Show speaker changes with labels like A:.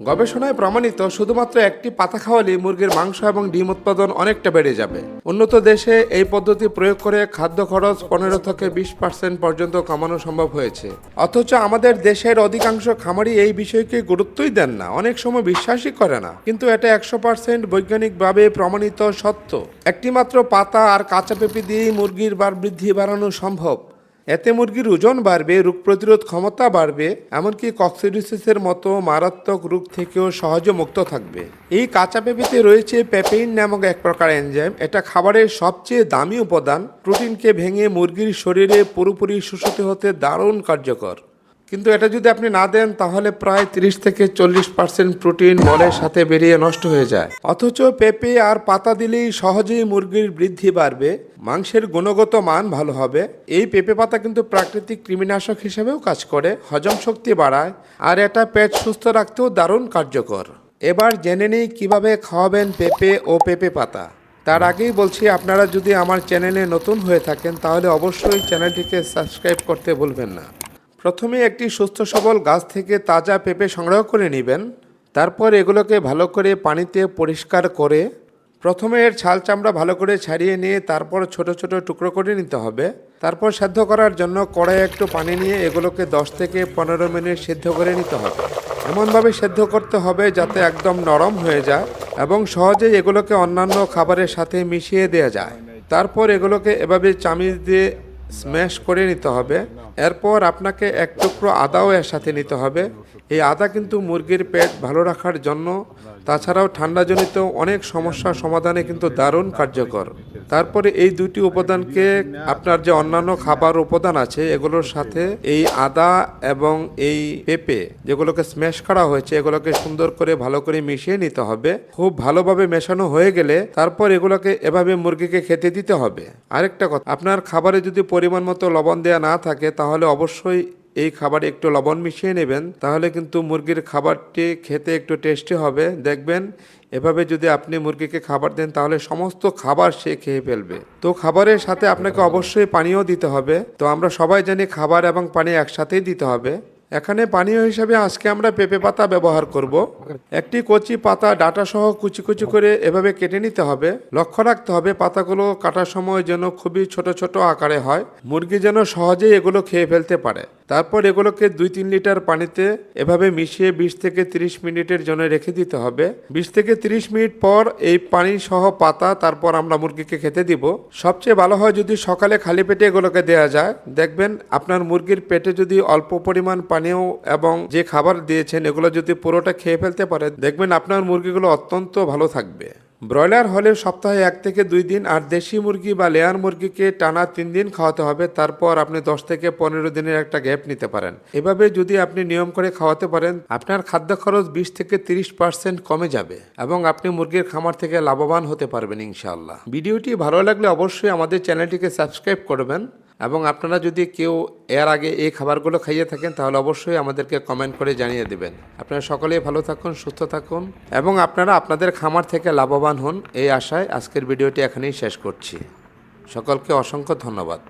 A: গবেষণায় প্রমাণিত শুধুমাত্র একটি পাতা খাওয়ালে মুরগির মাংস এবং ডিম উৎপাদন অনেকটা বেড়ে যাবে। উন্নত দেশে এই পদ্ধতি প্রয়োগ করে খাদ্য খরচ পনেরো থেকে বিশ পার্সেন্ট পর্যন্ত কমানো সম্ভব হয়েছে। অথচ আমাদের দেশের অধিকাংশ খামারি এই বিষয়কে গুরুত্বই দেন না, অনেক সময় বিশ্বাসই করে না। কিন্তু এটা একশো পার্সেন্ট বৈজ্ঞানিকভাবে প্রমাণিত সত্য। একটিমাত্র পাতা আর কাঁচা পেঁপে দিয়েই মুরগির বার বৃদ্ধি বাড়ানো সম্ভব। এতে মুরগির ওজন বাড়বে, রোগ প্রতিরোধ ক্ষমতা বাড়বে, এমনকি কক্সিডিসিসের মতো মারাত্মক রোগ থেকেও সহজে মুক্ত থাকবে। এই কাঁচা পেঁপেতে রয়েছে পেপেইন নামক এক প্রকার এনজাইম। এটা খাবারের সবচেয়ে দামি উপাদান। প্রোটিনকে ভেঙে মুরগির শরীরে পুরোপুরি শোষিত হতে দারুণ কার্যকর। কিন্তু এটা যদি আপনি না দেন, তাহলে প্রায় তিরিশ থেকে চল্লিশ পার্সেন্ট প্রোটিন মলের সাথে বেরিয়ে নষ্ট হয়ে যায়। অথচ পেঁপে আর পাতা দিলেই সহজেই মুরগির বৃদ্ধি বাড়বে, মাংসের গুণগত মান ভালো হবে। এই পেঁপে পাতা কিন্তু প্রাকৃতিক কৃমিনাশক হিসেবেও কাজ করে, হজম শক্তি বাড়ায়, আর এটা পেট সুস্থ রাখতেও দারুণ কার্যকর। এবার জেনে নিই কীভাবে খাওয়াবেন পেঁপে ও পেঁপে পাতা। তার আগেই বলছি, আপনারা যদি আমার চ্যানেলে নতুন হয়ে থাকেন, তাহলে অবশ্যই চ্যানেলটিকে সাবস্ক্রাইব করতে ভুলবেন না। প্রথমে একটি সুস্থ সবল গাছ থেকে তাজা পেঁপে সংগ্রহ করে নেবেন। তারপর এগুলোকে ভালো করে পানিতে পরিষ্কার করে প্রথমে এর ছাল চামড়া ভালো করে ছাড়িয়ে নিয়ে তারপর ছোট ছোট টুকরো করে নিতে হবে। তারপর সেদ্ধ করার জন্য কড়াইয়ে একটু পানি নিয়ে এগুলোকে 10 থেকে পনেরো মিনিট সেদ্ধ করে নিতে হবে। এমনভাবে সেদ্ধ করতে হবে যাতে একদম নরম হয়ে যায় এবং সহজেই এগুলোকে অন্যান্য খাবারের সাথে মিশিয়ে দেওয়া যায়। তারপর এগুলোকে এভাবে চামিচ দিয়ে স্ম্যাশ করে নিতে হবে। এরপর আপনাকে এক টুকরো আদাও এর সাথে নিতে হবে। এই আদা কিন্তু মুরগির পেট ভালো রাখার জন্য, তাছাড়াও ঠান্ডাজনিত অনেক সমস্যার সমাধানে কিন্তু দারুণ কার্যকর। তারপরে এই দুটি উপাদানকে আপনার যে অন্যান্য খাবার উপাদান আছে, এগুলোর সাথে এই আদা এবং এই পেঁপে যেগুলোকে স্ম্যাশ করা হয়েছে, এগুলোকে সুন্দর করে ভালো করে মিশিয়ে নিতে হবে। খুব ভালোভাবে মেশানো হয়ে গেলে তারপর এগুলোকে এভাবে মুরগিকে খেতে দিতে হবে। আরেকটা কথা, আপনার খাবারে যদি পরিমাণ মতো লবণ দেওয়া না থাকে, তাহলে অবশ্যই এই খাবারে একটু লবণ মিশিয়ে নেবেন। তাহলে কিন্তু মুরগির খাবারটি খেতে একটু টেস্টি হবে। দেখবেন, এভাবে যদি আপনি মুরগিকে খাবার দেন, তাহলে সমস্ত খাবার সে খেয়ে ফেলবে। তো খাবারের সাথে আপনাকে অবশ্যই পানিও দিতে হবে। তো আমরা সবাই জানি খাবার এবং পানি একসাথেই দিতে হবে। এখানে পানীয় হিসাবে আজকে আমরা পেঁপে পাতা ব্যবহার করব। একটি কচি পাতা ডাটা সহ কুচি কুচি করে এভাবে কেটে নিতে হবে। লক্ষ্য রাখতে হবে পাতাগুলো কাটার সময় যেন খুবই ছোট ছোট আকারে হয়। মুরগি যেন সহজেই এগুলো খেয়ে ফেলতে পারে। তারপর এগুলোকে দুই তিন লিটার পানিতে এভাবে মিশিয়ে বিশ থেকে তিরিশ মিনিটের জন্য রেখে দিতে হবে। বিশ থেকে তিরিশ মিনিট পর এই পানি সহ পাতা তারপর আমরা মুরগিকে খেতে দিব। সবচেয়ে ভালো হয় যদি সকালে খালি পেটে এগুলোকে দেওয়া যায়। দেখবেন আপনার মুরগির পেটে যদি অল্প পরিমাণ পানীয় এবং যে খাবার দিয়েছেন এগুলো যদি পুরোটা খেয়ে ফেলতে পারে, দেখবেন আপনার মুরগিগুলো অত্যন্ত ভালো থাকবে। ব্রয়লার হলে সপ্তাহে এক থেকে দুই দিন আর দেশি মুরগি বা লেয়ার মুরগিকে টানা তিন দিন খাওয়াতে হবে, তারপর আপনি দশ থেকে পনেরো দিনের একটা গ্যাপ নিতে পারেন। এভাবে যদি আপনি নিয়ম করে খাওয়াতে পারেন, আপনার খাদ্য খরচ বিশ থেকে তিরিশ পার্সেন্ট কমে যাবে এবং আপনি মুরগির খামার থেকে লাভবান হতে পারবেন ইনশাআল্লাহ। ভিডিওটি ভালো লাগলে অবশ্যই আমাদের চ্যানেলটিকে সাবস্ক্রাইব করবেন। এবং আপনারা যদি কেউ এর আগে এই খাবারগুলো খাইয়ে থাকেন, তাহলে অবশ্যই আমাদেরকে কমেন্ট করে জানিয়ে দেবেন। আপনারা সকলেই ভালো থাকুন, সুস্থ থাকুন এবং আপনারা আপনাদের খামার থেকে লাভবান হন। এই আশায় আজকের ভিডিওটি এখানেই শেষ করছি। সকলকে অসংখ্য ধন্যবাদ।